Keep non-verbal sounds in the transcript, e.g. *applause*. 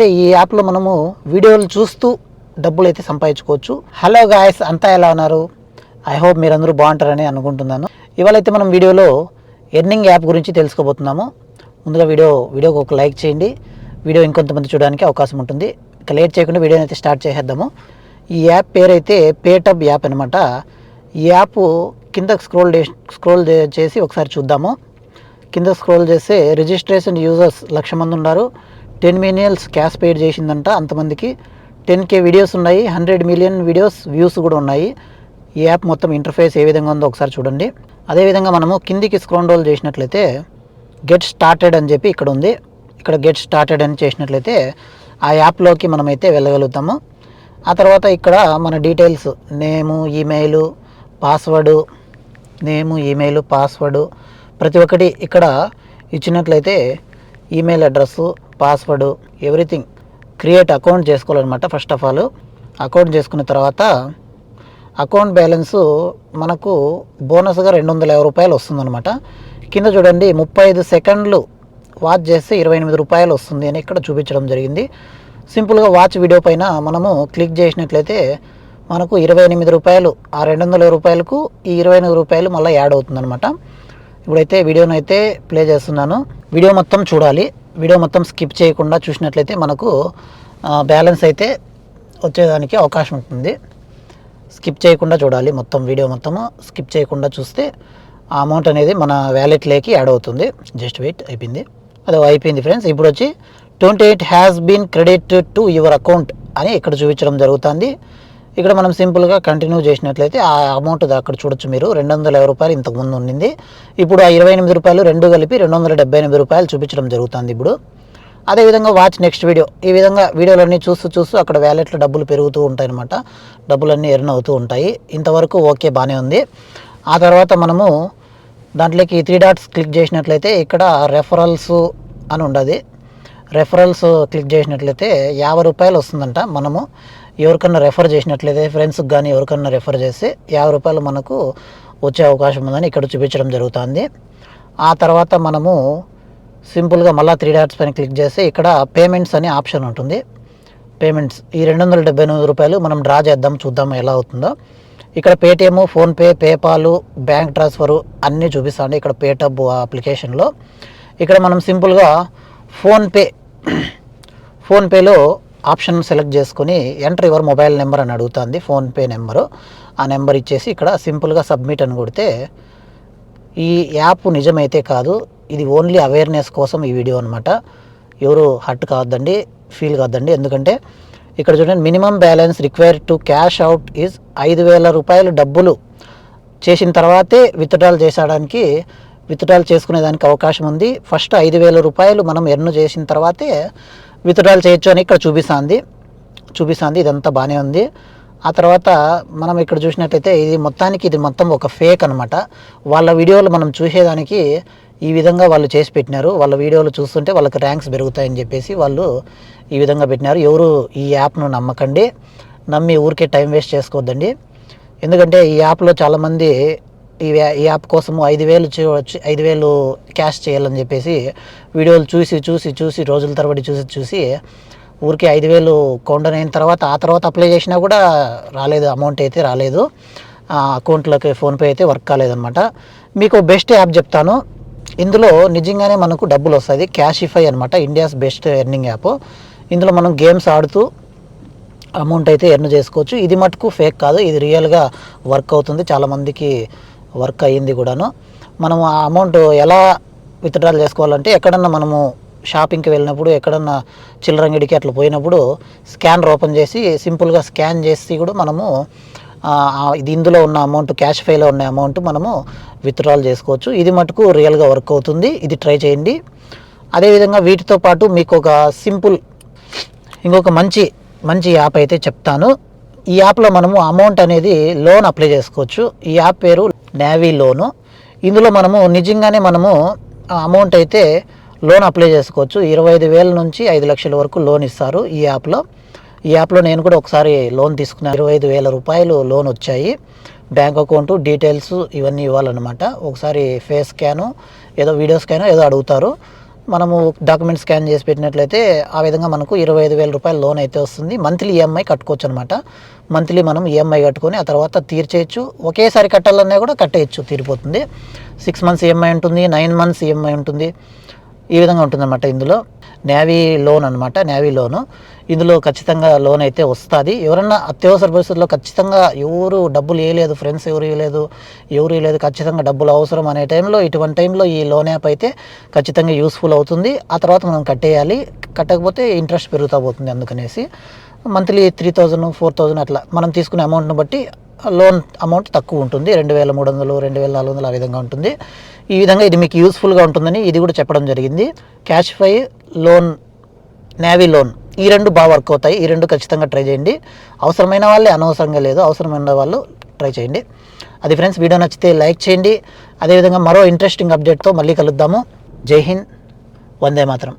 అంటే ఈ యాప్లో మనము వీడియోలు చూస్తూ డబ్బులు అయితే సంపాదించుకోవచ్చు. హలో గాయస్ అంతా ఎలా ఉన్నారు? ఐ హోప్ మీరందరూ బాగుంటారని అనుకుంటున్నాను. ఇవాళ అయితే మనం వీడియోలో ఎర్నింగ్ యాప్ గురించి తెలుసుకోబోతున్నాము. ముందుగా వీడియో వీడియోకి ఒక లైక్ చేయండి. వీడియో ఇంకొంతమంది చూడడానికి అవకాశం ఉంటుంది. ఇక లేట్ చేయకుండా వీడియోని అయితే స్టార్ట్ చేసేద్దాము. ఈ యాప్ పేరైతే పేటబ్ యాప్ అనమాట ఈ యాప్ కింద స్క్రోల్ స్క్రోల్ చేసి ఒకసారి చూద్దాము. కింద స్క్రోల్ చేస్తే రిజిస్ట్రేషన్ యూజర్స్ లక్ష మంది ఉన్నారు. టెన్ మిలియన్స్ క్యాష్ పేడ్ చేసిందంట అంతమందికి. టెన్ కే వీడియోస్ ఉన్నాయి హండ్రెడ్ మిలియన్ వీడియోస్ వ్యూస్ కూడా ఉన్నాయి. ఈ యాప్ మొత్తం ఇంటర్ఫేస్ ఏ విధంగా ఉందో ఒకసారి చూడండి. అదేవిధంగా మనము కిందికి స్క్రోల్ రోల్ చేసినట్లయితే గెట్ స్టార్టెడ్ అని చెప్పి ఇక్కడ ఉంది. ఇక్కడ గెట్ స్టార్టెడ్ అని చేసినట్లయితే ఆ యాప్లోకి మనమైతే వెళ్ళగలుగుతాము. ఆ తర్వాత ఇక్కడ మన details name email password name email password ప్రతి ఒక్కటి ఇక్కడ ఇచ్చినట్లయితే email address password everything create account చేసుకోవాలన్నమాట ఫస్ట్ ఆఫ్ ఆల్ అకౌంట్ చేసుకున్న తర్వాత అకౌంట్ బ్యాలెన్స్ మనకు బోనస్గా రెండు వందల యాభై రూపాయలు వస్తుందన్నమాట. కింద చూడండి ముప్పై ఐదు సెకండ్లు వాచ్ చేస్తే ఇరవై ఎనిమిది రూపాయలు వస్తుంది అని ఇక్కడ చూపించడం జరిగింది. సింపుల్గా వాచ్ వీడియో పైన మనము క్లిక్ చేసినట్లయితే మనకు ఇరవై ఎనిమిది రూపాయలు ఆ రెండు వందల రూపాయలకు ఈ ఇరవై ఎనిమిది రూపాయలు మళ్ళీ యాడ్ అవుతుందన్నమాట. ఇప్పుడైతే వీడియోను అయితే ప్లే చేస్తున్నాను. వీడియో మొత్తం చూడాలి. వీడియో మొత్తం స్కిప్ చేయకుండా చూసినట్లయితే మనకు బ్యాలెన్స్ అయితే వచ్చేదానికి అవకాశం ఉంటుంది. స్కిప్ చేయకుండా చూడాలి మొత్తం వీడియో మొత్తము. స్కిప్ చేయకుండా చూస్తే ఆ అమౌంట్ అనేది మన వ్యాలెట్లోకి యాడ్ అవుతుంది. జస్ట్ వెయిట్ అయిపోయింది. అది అయిపోయింది ఫ్రెండ్స్ ఇప్పుడు వచ్చి twenty eight has been credit to your account అని ఇక్కడ చూపించడం జరుగుతుంది. ఇక్కడ మనం సింపుల్గా కంటిన్యూ చేసినట్లయితే ఆ అమౌంట్ అక్కడ చూడొచ్చు మీరు. రెండు వందల యాభై రూపాయలు ఇంతకుముందు ఉండింది. ఇప్పుడు ఆ ఇరవై ఎనిమిది రూపాయలు రెండు కలిపి రెండు వందల డెబ్బై ఎనిమిది రూపాయలు చూపించడం జరుగుతుంది ఇప్పుడు. అదేవిధంగా వాచ్ నెక్స్ట్ వీడియో ఈ విధంగా వీడియోలన్నీ చూస్తూ చూస్తూ అక్కడ వ్యాలెట్లో డబ్బులు పెరుగుతూ ఉంటాయన్నమాట. డబ్బులన్నీ ఎర్న్ అవుతూ ఉంటాయి. ఇంతవరకు ఓకే బాగానే ఉంది. ఆ తర్వాత మనము దాంట్లోకి త్రీ డాట్స్ క్లిక్ చేసినట్లయితే ఇక్కడ రెఫరల్స్ అని ఉండదు. రెఫరల్స్ క్లిక్ చేసినట్లయితే యాభై రూపాయలు వస్తుందంట మనము. ఎవరికన్నా రెఫర్ చేసినట్లయితే ఫ్రెండ్స్కి కానీ ఎవరికన్నా రెఫర్ చేస్తే యాభై రూపాయలు మనకు వచ్చే అవకాశం ఉందని ఇక్కడ చూపించడం జరుగుతుంది. ఆ తర్వాత మనము సింపుల్గా మళ్ళీ త్రీ డాట్స్ పైన క్లిక్ చేస్తే ఇక్కడ పేమెంట్స్ అనే ఆప్షన్ ఉంటుంది. పేమెంట్స్ ఈ రెండు వందల డెబ్బై ఎనిమిది రూపాయలు మనం డ్రా చేద్దాం చూద్దాం ఎలా అవుతుందో. ఇక్కడ Paytm PhonePe PayPal bank transfer అన్నీ చూపిస్తాను ఇక్కడ పేటబ్ అప్లికేషన్లో ఇక్కడ మనం సింపుల్గా ఫోన్పే *clears throat* ఫోన్పేలో ఆప్షన్ సెలెక్ట్ చేసుకొని ఎంటర్ యువర్ మొబైల్ నెంబర్ అని అడుగుతుంది ఫోన్పే నెంబరు. ఆ నెంబర్ ఇచ్చేసి ఇక్కడ సింపుల్గా సబ్మిట్ అని కొడితే ఈ యాప్ నిజమైతే కాదు ఇది ఓన్లీ అవేర్నెస్ కోసం ఈ వీడియో అనమాట ఎవరు హట్ కావద్దండి ఫీల్ కావద్దండి. ఎందుకంటే ఇక్కడ చూడండి minimum balance require to cash out is ఐదు వేల రూపాయలు డబ్బులు. చేసిన తర్వాతే విత్డ్రాల్ చేసడానికి విత్డ్రాల్ చేసుకునేదానికి అవకాశం ఉంది. ఫస్ట్ ఐదు వేల రూపాయలు మనం ఎర్న్ చేసిన తర్వాతే విత్డ్రాల్ చేయొచ్చు అని ఇక్కడ చూపిస్తుంది. చూపిస్తుంది ఇదంతా బాగానే ఉంది. ఆ తర్వాత మనం ఇక్కడ చూసినట్లయితే ఇది మొత్తానికి ఇది మొత్తం ఒక ఫేక్ అనమాట వాళ్ళ వీడియోలు మనం చూసేదానికి ఈ విధంగా వాళ్ళు చేసి పెట్టినారు. వాళ్ళ వీడియోలు చూస్తుంటే వాళ్ళకి ర్యాంక్స్ పెరుగుతాయని చెప్పేసి వాళ్ళు ఈ విధంగా పెట్టినారు. ఎవరు ఈ యాప్ను నమ్మకండి. నమ్మి ఊరికే టైం వేస్ట్ చేసుకోవద్దండి. ఎందుకంటే ఈ యాప్లో చాలామంది ఈ ఈ యాప్ కోసము ఐదు వేలు చేయవచ్చు ఐదు వేలు క్యాష్ చేయాలని చెప్పేసి వీడియోలు చూసి చూసి చూసి రోజుల తరబడి చూసి చూసి ఊరికి ఐదు వేలు కౌంటర్ అయిన తర్వాత ఆ తర్వాత అప్లై చేసినా కూడా రాలేదు అమౌంట్ అయితే రాలేదు. అకౌంట్లోకి ఫోన్పే అయితే వర్క్ కాలేదన్నమాట. మీకు బెస్ట్ యాప్ చెప్తాను. ఇందులో నిజంగానే మనకు డబ్బులు వస్తుంది క్యాషిఫై అనమాట ఇండియాస్ బెస్ట్ ఎర్నింగ్ యాప్. ఇందులో మనం గేమ్స్ ఆడుతూ అమౌంట్ అయితే ఎర్న్ చేసుకోవచ్చు. ఇది మటుకు ఫేక్ కాదు ఇది రియల్గా వర్క్ అవుతుంది. చాలామందికి వర్క్ అయ్యింది కూడాను. మనం ఆ అమౌంట్ ఎలా విత్డ్రాల్ చేసుకోవాలంటే ఎక్కడన్నా మనము షాపింగ్కి వెళ్ళినప్పుడు ఎక్కడన్నా చిల్లరంగిడికి అట్లా పోయినప్పుడు స్కానర్ ఓపెన్ చేసి సింపుల్గా స్కాన్ చేసి కూడా మనము ఇది ఇందులో ఉన్న అమౌంట్ క్యాష్ ఫైలో ఉన్న అమౌంట్ మనము విత్డ్రాల్ చేసుకోవచ్చు. ఇది మటుకు రియల్గా వర్క్ అవుతుంది. ఇది ట్రై చేయండి. అదేవిధంగా వీటితో పాటు మీకు ఒక సింపుల్ ఇంకొక మంచి మంచి యాప్ అయితే చెప్తాను. ఈ యాప్లో మనము అమౌంట్ అనేది లోన్ అప్లై చేసుకోవచ్చు. ఈ యాప్ పేరు నేవీ లోను ఇందులో మనము నిజంగానే మనము అమౌంట్ అయితే లోన్ అప్లై చేసుకోవచ్చు. ఇరవై ఐదు వేల నుంచి ఐదు లక్షల వరకు లోన్ ఇస్తారు ఈ యాప్లో. ఈ యాప్లో నేను కూడా ఒకసారి లోన్ తీసుకున్నాను. ఇరవై ఐదు వేల రూపాయలు లోన్ వచ్చాయి. బ్యాంక్ అకౌంట్ డీటెయిల్స్ ఇవన్నీ ఇవ్వాలన్నమాట. ఒకసారి ఫేస్ స్కాను ఏదో వీడియో స్కాను ఏదో అడుగుతారు. మనము డాక్యుమెంట్ స్కాన్ చేసి పెట్టినట్లయితే ఆ విధంగా మనకు ఇరవై ఐదు వేల రూపాయల లోన్ అయితే వస్తుంది. మంత్లీ ఈఎంఐ కట్టుకోవచ్చు అనమాట మంత్లీ మనం ఈఎంఐ కట్టుకొని ఆ తర్వాత తీర్చేయచ్చు. ఒకేసారి కట్టాలన్నా కూడా కట్టేయచ్చు తీరిపోతుంది. సిక్స్ మంత్స్ ఈఎంఐ ఉంటుంది నైన్ మంత్స్ ఈఎంఐ ఉంటుంది. ఈ విధంగా ఉంటుందన్నమాట ఇందులో. నేవీ లోన్ అనమాట నేవీ లోను. ఇందులో ఖచ్చితంగా లోన్ అయితే వస్తుంది. ఎవరన్నా అత్యవసర పరిస్థితుల్లో ఖచ్చితంగా ఎవరు డబ్బులు వేయలేదు ఫ్రెండ్స్ ఎవరు వేయలేదు ఎవరు వేయలేదు ఖచ్చితంగా డబ్బులు అవసరం అనే టైంలో ఇటువంటి టైంలో ఈ లోన్ యాప్ అయితే ఖచ్చితంగా యూస్ఫుల్ అవుతుంది. ఆ తర్వాత మనం కట్టేయాలి. కట్టకపోతే ఇంట్రెస్ట్ పెరుగుతూ పోతుంది అందుకనేసి. Monthly three thousand four thousand అట్లా మనం తీసుకునే అమౌంట్ని బట్టి లోన్ అమౌంట్ తక్కువ ఉంటుంది. రెండు వేల మూడు వందలు రెండు వేల నాలుగు వందలు ఆ విధంగా ఉంటుంది. ఈ విధంగా ఇది మీకు యూస్ఫుల్గా ఉంటుందని ఇది కూడా చెప్పడం జరిగింది. క్యాష్ ఫై లోన్ నేవీ లోన్ ఈ రెండు బాగా వర్క్ అవుతాయి. ఈ రెండు ఖచ్చితంగా ట్రై చేయండి. అవసరమైన వాళ్ళే అనవసరంగా లేదు. అవసరమైన వాళ్ళు ట్రై చేయండి. అది ఫ్రెండ్స్ వీడియో నచ్చితే లైక్ చేయండి. అదేవిధంగా మరో ఇంట్రెస్టింగ్ అప్డేట్తో మళ్ళీ కలుద్దాము. జై హింద్. వందే మాత్రం.